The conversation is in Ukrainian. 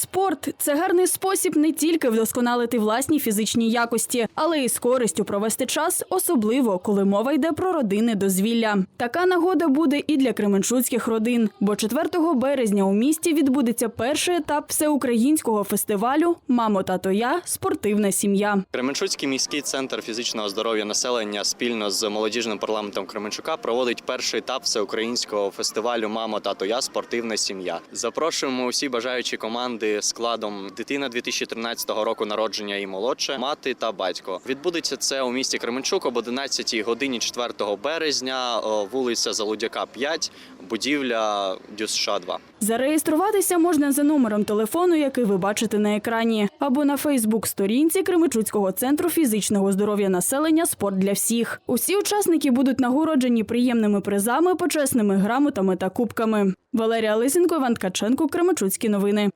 Спорт це гарний спосіб не тільки вдосконалити власні фізичні якості, але й з користю провести час, особливо коли мова йде про родинне дозвілля. Така нагода буде і для кременчуцьких родин, бо 4 березня у місті відбудеться перший етап всеукраїнського фестивалю Мамо тато я спортивна сім'я. Кременчуцький міський центр фізичного здоров'я населення спільно з молодіжним парламентом Кременчука проводить перший етап всеукраїнського фестивалю Мамо тато я спортивна сім'я. Запрошуємо усі бажаючі команди складом дитина 2013 року народження і молодше, мати та батько. Відбудеться це у місті Кременчук об 11 годині 4 березня, вулиця Залудяка 5, будівля Дюсша 2. Зареєструватися можна за номером телефону, який ви бачите на екрані, або на Фейсбук-сторінці Кремичуцького центру фізичного здоров'я населення Спорт для всіх. Усі учасники будуть нагороджені приємними призами, почесними грамотами та кубками. Валерія Лисенко, Іван Ткаченко, Кремичуцькі новини.